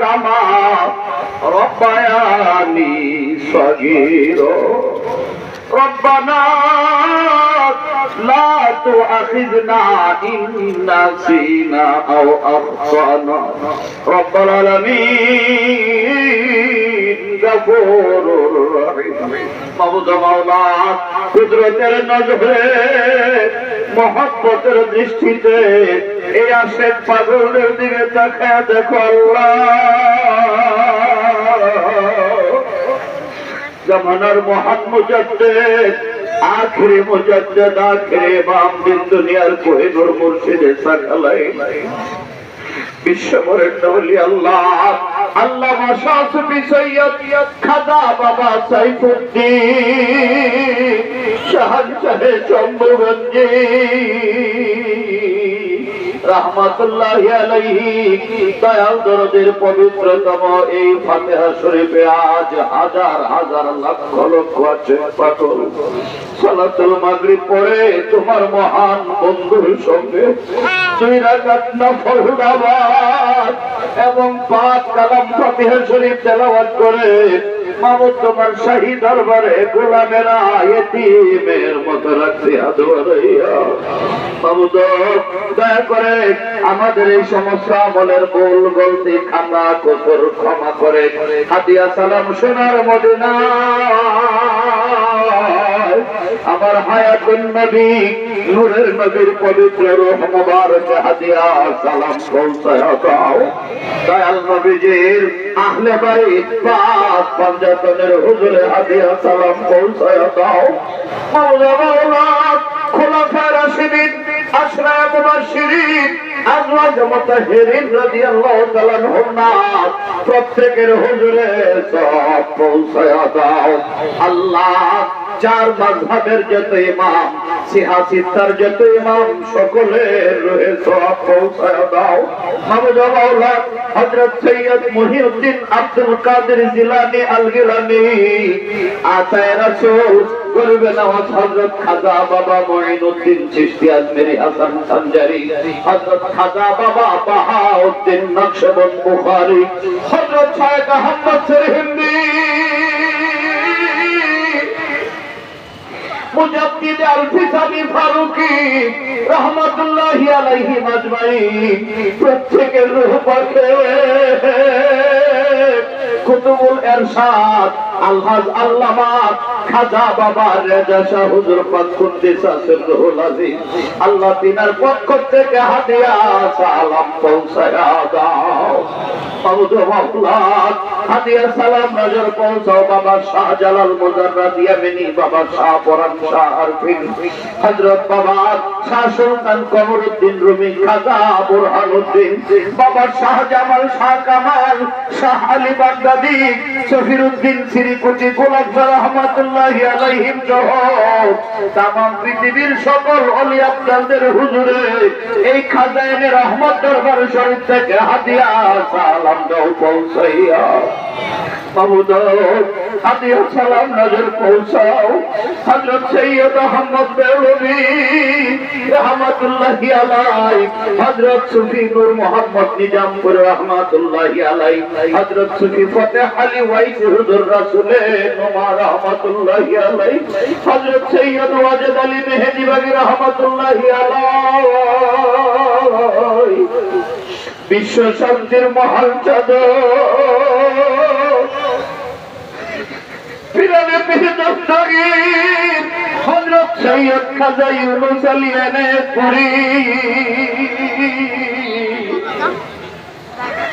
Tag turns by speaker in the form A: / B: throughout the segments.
A: كما ربياني صغيرا ربنا لا تؤاخذنا إن نسينا أو أخطأنا رب العالمين غفور رحيم مبوض مولا قدرة نظر মহব্বতের দৃষ্টিতে এই আশেক পাগলের দিকে তাকায় দেখো জমানার মহান মুজাদ্দেদ আখরি মুজাদ্দেদ, আখরি ইমাম দিন দুনিয়ার কোহিনুর মুর্শিদে সাকালাই বিশ্বভরের নবলি আল্লাহ। খাজা বাবা পবিত্রতম এই ফাতিহা শরীফে আজ হাজার হাজার লক্ষ লক্ষ আছে পাগল সালাতুল মাগরিব পড়ে তোমার মহান বন্ধুর সঙ্গে দুই রাকাত নফল এবং পাঁচ কালাম ফাতিহা শরীফ তেলাওয়াত করে মামুদ তোমার শাহী দরবারে গোলামেরা এতিমের মতো রাখছি মামুদ দয়া করে আমাদের এই সমস্ত আমলের ভুল গলতি খাতা কসর ক্ষমা করে হাতিয়া সালাম সোনার মদিনা আমার হায়াতুন নবী, নূরের নবীর পবিত্র রূহ মুবারক সালাম পৌঁছায় দাও। দয়াল নবীজির আহলে বাইত পাক পঞ্জাতনের হুজুরে হাদিয়া সালাম পৌঁছায় দাও। মাওলা মাওলা খোলাফায়ে রাশিদিন আশরাত মুবাশশিরিন আজওয়াজ মুতাহহিরিন রাদিয়াল্লাহু তাআলা আনহুম প্রত্যেকের হুজুরে সব পৌঁছায় দাও। আল্লাহ চার মাযহাবের যত ইমাম সিহাসিতার যত ইমাম, সকলের রহে সব পৌঁছায় দাও। মাওলা হযরত Syed Muhiuddin Abdul Qadir Jilani al Gilani আতায় রাসূল নওয়াজ হযরত খাজা বাবা মুঈনুদ্দিন চিশতি আজমেরি হাসান সানজারি হযরত খাজা বাবা বাহাউদ্দিন নকশবন্দ বুখারী, হযরত শায়েখ আহমদ মুজাদ্দিদ আল-ফিসানি ফারুকি রহমাতুল্লাহি আলাইহি মাজমাইন। প্রত্যেকের রূহ পাকে কুতুবুল এরশাদ, আলহাজ আল্লামা খাজা বাবা রেজা শাহ হুজুর পাক কুদ্দিসা সিররুল আজিজ। আল্লাহ তিনার পক্ষ থেকে হাদিয়া, সালাম পৌঁছায়া দাও। মাহমুদ মাওলা হাদিয়া, সালাম নজর পৌঁছাও বাবা শাহজালাল মুজাররাদ ইয়ামিনী, বাবা শাহ পরান শাহ আরফিন। হযরত বাবা শাহ সুলতান কমরউদ্দিন রুমি, খাজা বুরহানুদ্দিন। বাবা শাহ জামাল, শাহ কামাল, শাহ আলী বাগদাদি সফিরউদ্দিন শ্রীকুটি গোলাপ রহমাতুল্লাহি আলাইহিম সহ তামাম পৃথিবীর সকল অলি আফজালদের হুজুরে, এই খাজাইনে রহমত দরবার শরীফ থেকে হাদিয়া সালাম দাও, পৌঁছাইয়া। সালাম নজর পৌঁছাও। হযরত সৈয়দ আহমদ বেলবি রহমাতুল্লাহি আলাই হযরত সুফি নূর মোহাম্মদ নিজামপুর রহমাতুল্লাহি আলাই হযরত সুফি ফতেহ আলী ওয়াইস হুজুর রাসূলে নোমা রহমাতুল্লাহি আলাই হযরত সৈয়দ ওয়াজেদ আলী মেহেদি বাগী রহমাতুল্লাহি আলাই বিশ্ব শান্তির মহান চাদর। পিরানে পিহে হযরত সৈয়দ খাজা ইউনুস আলী এনে পুরী হাতিয়া সালাম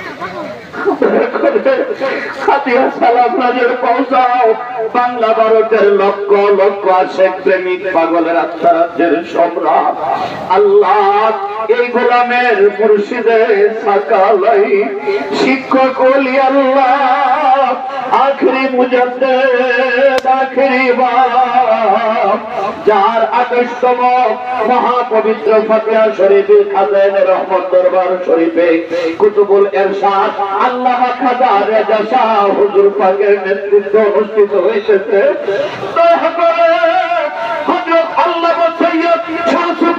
A: নজর পৌঁছাও শিক্ষক আখরি যার আকাশতম মহাপবিত্র ফাতিহা শরীফের খাজাইন রহমত দরবার শরীফে কুতুবুল এরশাদ আল্লামা খাজা রেজা শাহ হুজুর পাগের নেতৃত্ব অনুষ্ঠিত হয়েছে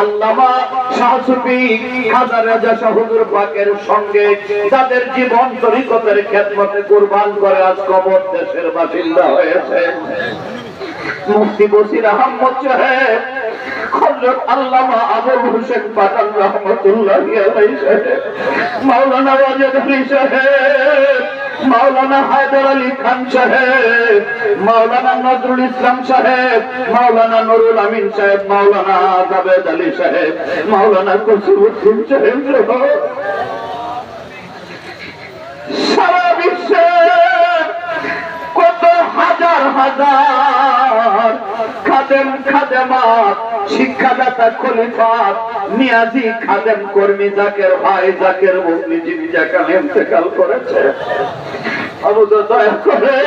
A: আল্লামা শাহসুফি খাজা রাজা শাহুদুর পাকের সঙ্গে যাদের জীবন তরিকতের খেদমতে কুরবান করে আজ কবর দেশের বাসিন্দা হয়েছে। মুফতি বসির আহমদ সাহেব, হযরত আল্লামা আবুল হোসেন পাঠান রহমতুল্লাহি মাওলানা ওয়াজেদ আলী মাওলানা হায়দার আলী খান সাহেব, মাওলানা নজরুল ইসলাম সাহেব, মাওলানা নুরুল আমিন সাহেব, মাওলানা জাবেদ আলী সাহেব, মাওলানা কসিমউদ্দিন সাহেব সহ সারা বিশ্বে কত হাজার হাজার খাদেম, খাদেমাত, শিক্ষাদাতা খলিফাত, নিয়াজি খাদেম কর্মী জাকের ভাই, জাকের বুকলিজীবী জাকাল ইন্তেকাল করেছে। আবু দয়া করে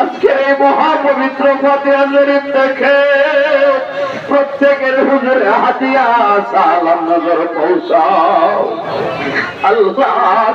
A: আজকে এই মহাপবিত্র ফাতিহা শরীফ দেখে প্রত্যেকের হুজুরে হাতিয়া সালাম নজর পৌঁছাও। আল্লাহ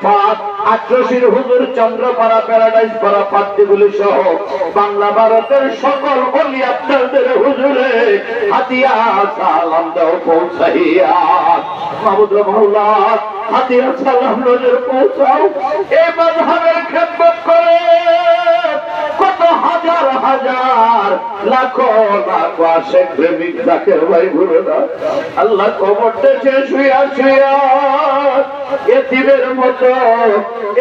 A: আট্রসির হুজুর চন্দ্রপাড়া প্যারাডাইস পাড়া পাত্রগুলি সহ বাংলা ভারতের সকল অলি আপনাদের হুজুরে হাতিয়া সালাম দাও, পৌঁছাইয়া। মাহমুদ মহল্লা হাতিয়া সালাম নজর পৌঁছাও। এবার মাযহাবের খেদমত করে। হাজার হাজার লাখো লাখো আশেক প্রেমিক তাকে ভাই ভুলে না। আল্লাহ কবরতে দেশে শুয়া শুয়া এতিমের মতো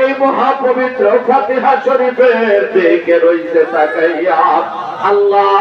A: এই মহাপবিত্র ফাতিহা শরীফের দিকে রইছে তাকাইয়া আল্লাহ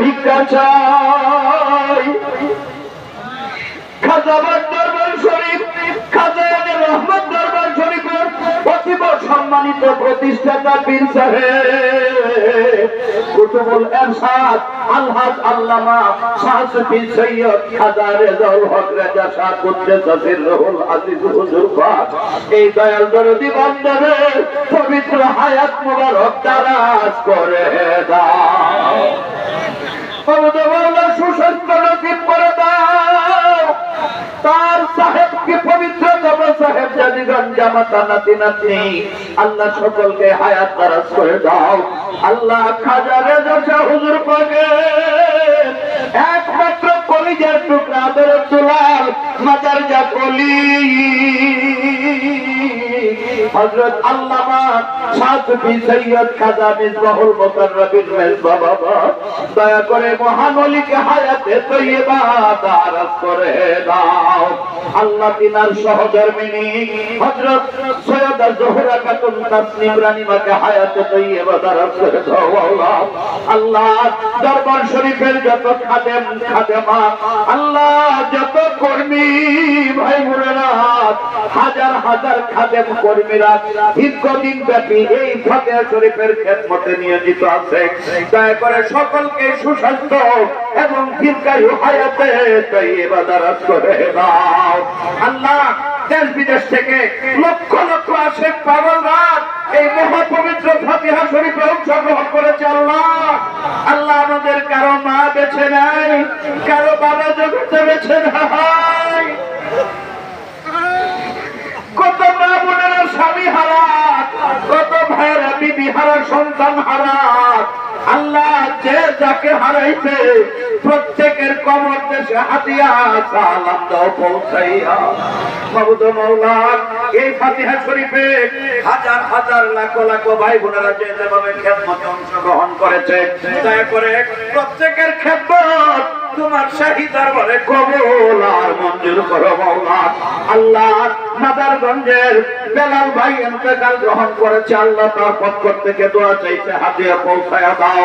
A: ভিক্ষা চাই। খাজাবাদ দরবার শরীফ খাজায়ানের রহমত দরবার শরীফের অতীব সম্মানিত প্রতিষ্ঠাতা পীর সাহেব। কুতুবুল এরশাদ, আলহাজ আল্লামা শাহসুফি সৈয়দ খাজা রেজাউল হক শাহ আজিজ হুজুর পাক। এই দয়াল দরদি পবিত্র হায়াত মুবারক দারাজ করে দাও। করে তার সাহেবকে পবিত্র কবর সাহেব আল্লাহ সকলকে হায়াত দারাজ করে দাও। আল্লাহ খাজা হুজুর পাকে একমাত্র কলিজার টুকরা আদরের দুলাল মাজার যা কলি। হযরত আল্লামা সাদফি সৈয়দ খাজা মিসবাহুল মুকাররবিন মেজবা বাবা। দয়া করে মহানলিকে হায়াতে তৈয়বা দারাজ করে দাও। আল্লাহ তিনার সহধর্মিনী হযরত সৈয়দা জোহরা খাতুন তাসনিম রানীমাকে হায়াতে তৈয়বা দারাজ করে দাও, আল্লাহ। আল্লাহ, দরবার শরীফের যত খাদেম, খাদেমা, আল্লাহ, যত কর্মী, ভাই হাজার হাজার খাদেম কর্মীরা দীর্ঘদিন ব্যাপী এই ফাতেহা শরীফের খেদমতে নিয়োজিত আছে। দয়া করে সকলকে সুস্বাস্থ্য এবং দীর্ঘায়ু হায়াতে তৈবা দারাজ করে দাও। আল্লাহ দেশ বিদেশ থেকে লক্ষ লক্ষ আসে পাগল রাত এই মহাপবিত্র ফাতিহা শরীফে অংশগ্রহণ করেছে আল্লাহ। আল্লাহ আমাদের কারও মা বেছে নাই কারও বাবা জগতে বেছে নাই কত মা বোনেরা স্বামী হারা, কত ভাইয়েরা বিবি হারা, সন্তান হারা। যাকে হারাইছে, প্রত্যেকের কবর দেশে হাতিয়া এই ফাতিহা শরীফে হাজার হাজার লাখ লাখ ভাই বোনেরা যেভাবে খেদমতে অংশগ্রহণ করেছে, দয়া করে প্রত্যেকের খেদমত তোমার শাহী দরবারে কবুল আর মঞ্জুর করো আল্লাহ মাদারগঞ্জের বেলাল ভাই ইন্তেকাল গ্রহণ করেছে, আল্লাহ তার পক্ষ থেকে দোয়া চাইছে, হাতিয়া পৌঁছায়া দাও।